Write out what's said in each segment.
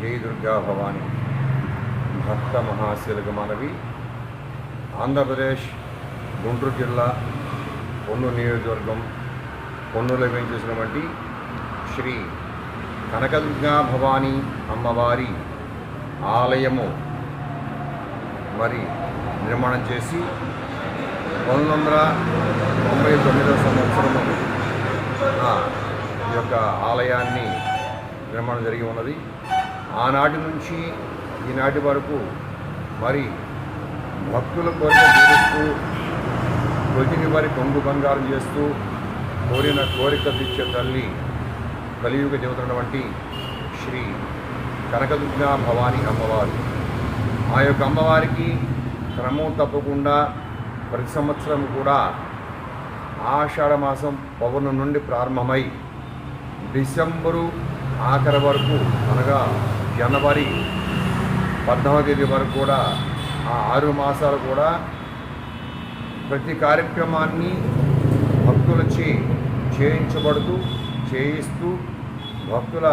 జై దుర్గా భవాని. భక్త మహాశిలక మనవి ఆంధ్రప్రదేశ్ గుంటూరు జిల్లా పొన్నూరు నియోజకవర్గం పొన్నూరులో వేయించేసినటువంటి శ్రీ కనకదుర్గా భవానీ అమ్మవారి ఆలయము మరి నిర్మాణం చేసి పంతొమ్మిది వందల తొంభై తొమ్మిదవ సంవత్సరము ఈ యొక్క ఆలయాన్ని నిర్మాణం జరిగి ఉన్నది. ఆనాటి నుంచి ఈనాటి వరకు మరి భక్తుల కోరిక తీరుస్తూ కొద్దిని వారి కొంగు బంగారం చేస్తూ కోరిన కోరిక తీర్చే తల్లి కలియుగ దేవతటువంటి శ్రీ కనకదుర్గా భవాని అమ్మవారు. ఆ యొక్క అమ్మవారికి క్రమం తప్పకుండా ప్రతి సంవత్సరం కూడా ఆషాఢ మాసం పౌర్ణం నుండి ప్రారంభమై డిసెంబరు ఆఖరి వరకు అనగా జనవరి పద్మవ తేదీ వరకు కూడా ఆ ఆరు మాసాలు కూడా ప్రతి కార్యక్రమాన్ని భక్తులచే చేయించబడుతూ చేయిస్తూ భక్తుల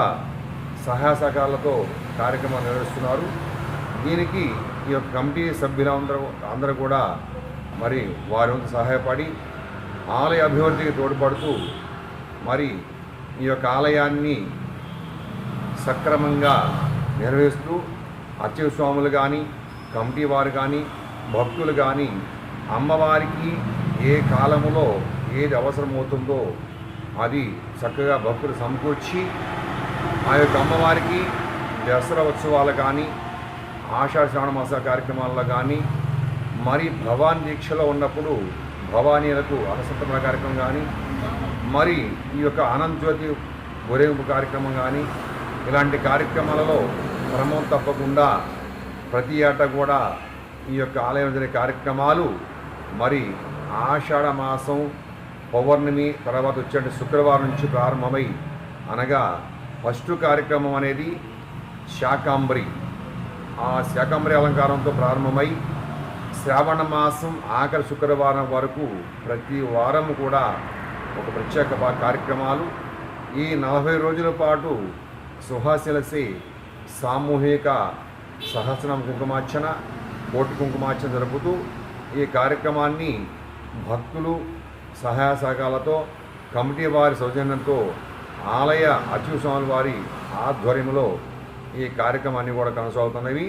సహాయ సహకారాలతో కార్యక్రమాలు నిర్వహిస్తున్నారు. దీనికి ఈ యొక్క కమిటీ సభ్యులందరూ అందరూ కూడా మరి వారి సహాయపడి ఆలయ అభివృద్ధికి తోడ్పడుతూ మరి ఈ యొక్క ఆలయాన్ని సక్రమంగా నిర్వహిస్తూ అర్చక స్వాములు కానీ కమిటీ వారు కానీ భక్తులు కానీ అమ్మవారికి ఏ కాలములో ఏది అవసరమవుతుందో అది చక్కగా భక్తులు సమకూర్చి ఆ యొక్క అమ్మవారికి దసరా ఉత్సవాలు కానీ ఆషాఢ శ్రావణ మాస కార్యక్రమాల్లో కానీ మరి భవానీ దీక్షలో ఉన్నప్పుడు భవానీలకు అన్నసత్రమ కార్యక్రమం కానీ మరి ఈ యొక్క అనంతజ్యోతి ఊరేగింపు కార్యక్రమం కానీ ఇలాంటి కార్యక్రమాలలో క్రమం తప్పకుండా ప్రతి ఏటా కూడా ఈ యొక్క ఆలయం జరిగే కార్యక్రమాలు మరి ఆషాఢ మాసం పౌర్ణమి తర్వాత వచ్చే శుక్రవారం నుంచి ప్రారంభమై అనగా ఫస్ట్ కార్యక్రమం అనేది శాకాంబరి. ఆ శాకాంబరి అలంకారంతో ప్రారంభమై శ్రావణ మాసం ఆఖరి శుక్రవారం వరకు ప్రతి వారం కూడా ఒక ప్రత్యేక కార్యక్రమాలు. ఈ నలభై రోజుల పాటు సుహాసిలసి సామూహిక సహస్రం కుంకుమార్చన కోటి కుంకుమార్చన జరుపుతూ ఈ కార్యక్రమాన్ని భక్తులు సహాయ సహకారాలతో కమిటీ వారి సౌజన్యంతో ఆలయ అర్చక స్వామి వారి ఆధ్వర్యంలో ఈ కార్యక్రమాన్ని కూడా కొనసాగుతున్నవి.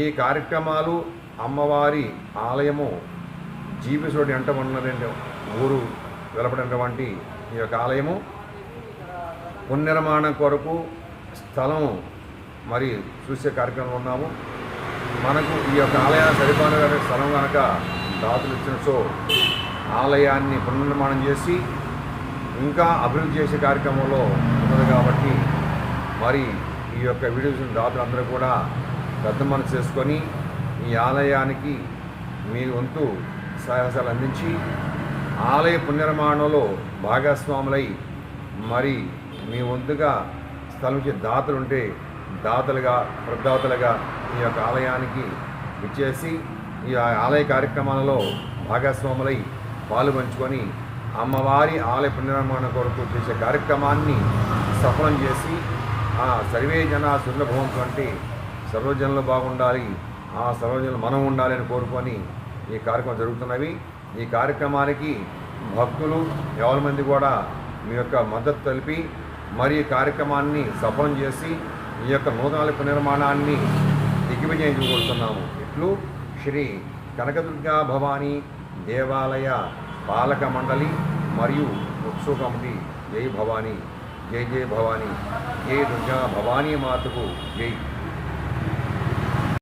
ఈ కార్యక్రమాలు అమ్మవారి ఆలయము జీవిసుడి ఎంట ఉన్నటువంటి ఊరు వెలపడినటువంటి ఈ యొక్క ఆలయము. పునర్నిర్మాణం కొరకు స్థలం మరి చూసే కార్యక్రమంలో ఉన్నాము. మనకు ఈ యొక్క ఆలయాన్ని సరిపోయిన స్థలం కనుక దాతలు ఇచ్చిన సో ఆలయాన్ని పునర్నిర్మాణం చేసి ఇంకా అభివృద్ధి చేసే కార్యక్రమంలో ఉన్నది కాబట్టి మరి ఈ యొక్క వీడియోస్ దాతలందరూ కూడా పెద్ద మనసు చేసుకొని ఈ ఆలయానికి మీ వంతు సహాయాలు అందించి ఆలయ పునర్నిర్మాణంలో భాగస్వాములై మరి మీ వంతుగా స్థలం దాతలు ఉంటే దాతలుగా ప్రదాతలుగా ఈ యొక్క ఆలయానికి ఇచ్చేసి ఈ ఆలయ కార్యక్రమాలలో భాగస్వాములై పాలు పంచుకొని అమ్మవారి ఆలయ పునర్నిర్మాణం కొరకు చేసే కార్యక్రమాన్ని సఫలం చేసి ఆ సర్వే జన సుందరభవంతు అంటే సర్వజనులు బాగుండాలి ఆ సర్వజనులు మనం ఉండాలి అని కోరుకొని ఈ కార్యక్రమం జరుగుతున్నవి. ఈ కార్యక్రమానికి భక్తులు ఎవరి మంది కూడా మీ యొక్క మద్దతు తెలిపి మరి కార్యక్రమాన్ని సఫలం చేసి ఈ యొక్క నూతన పునర్మాణాన్ని దిగ్విజయం కోరుతున్నాము ఇట్లు శ్రీ కనకదుర్గా భవానీ దేవాలయ పాలక మండలి మరియు ఉత్సవ కమిటీ. జై భవానీ జై జై భవానీ జై దుర్గా భవానీ మాతకు జై.